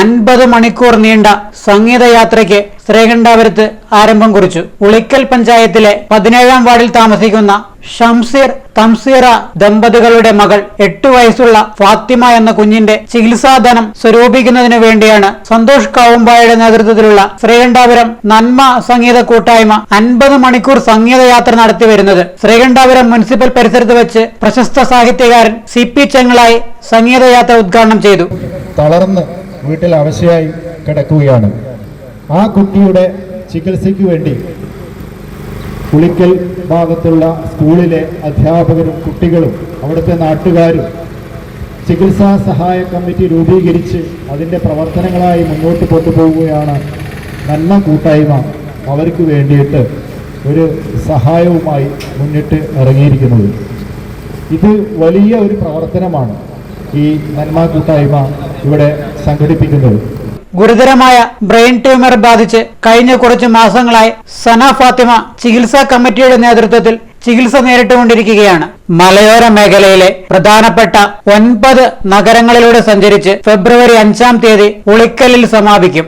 അൻപത് മണിക്കൂർ നീണ്ട സംഗീതയാത്രയ്ക്ക് ശ്രീകണ്ഠാപുരത്ത് ആരംഭം കുറിച്ചു. ഉളിക്കൽ പഞ്ചായത്തിലെ പതിനേഴാം വാർഡിൽ താമസിക്കുന്ന ഷംസീർ തംസീറ ദമ്പതികളുടെ മകൾ എട്ടു വയസ്സുള്ള ഫാത്തിമ എന്ന കുഞ്ഞിന്റെ ചികിത്സാധനം സ്വരൂപിക്കുന്നതിനു വേണ്ടിയാണ് സന്തോഷ് കാവുമ്പായുടെ നേതൃത്വത്തിലുള്ള ശ്രീകണ്ഠാപുരം നന്മ സംഗീത കൂട്ടായ്മ അൻപത് മണിക്കൂർ സംഗീതയാത്ര നടത്തി വരുന്നത്. ശ്രീകണ്ഠാപുരം മുനിസിപ്പൽ പരിസരത്ത് വെച്ച് പ്രശസ്ത സാഹിത്യകാരൻ സി പി ചെങ്ങളായി സംഗീതയാത്ര ഉദ്ഘാടനം ചെയ്തു. തളർന്ന് വീട്ടിൽ അവശയായി കിടക്കുകയാണ്. ആ കുട്ടിയുടെ ചികിത്സയ്ക്ക് വേണ്ടി പുളിക്കൽ ഭാഗത്തുള്ള സ്കൂളിലെ അധ്യാപകരും കുട്ടികളും അവിടുത്തെ നാട്ടുകാരും ചികിത്സാ സഹായ കമ്മിറ്റി രൂപീകരിച്ച് അതിന്റെ പ്രവർത്തനങ്ങളായി മുന്നോട്ട് കൊണ്ടുപോവുകയാണ് നന്മ കൂട്ടായ്മ അവർക്ക് വേണ്ടിയിട്ട് ഒരു സഹായവുമായി മുന്നിട്ട് ഇറങ്ങിയിരിക്കുന്നത്. ഇത് വലിയ ഒരു പ്രവർത്തനമാണ്. ഈ നന്മ കൂട്ടായ്മ ഇവിടെ സംഘടിപ്പിക്കുന്നത്. ഗുരുതരമായ ബ്രെയിൻ ട്യൂമർ ബാധിച്ച് കഴിഞ്ഞ കുറച്ച് മാസങ്ങളായി സന ഫാത്തിമ ചികിത്സാ കമ്മിറ്റിയുടെ നേതൃത്വത്തിൽ ചികിത്സ നേരിട്ടുകൊണ്ടിരിക്കുകയാണ്. മലയോര മേഖലയിലെ പ്രധാനപ്പെട്ട ഒൻപത് നഗരങ്ങളിലൂടെ സഞ്ചരിച്ച് ഫെബ്രുവരി അഞ്ചാം തീയതി ഉളിക്കലിൽ സമാപിക്കും.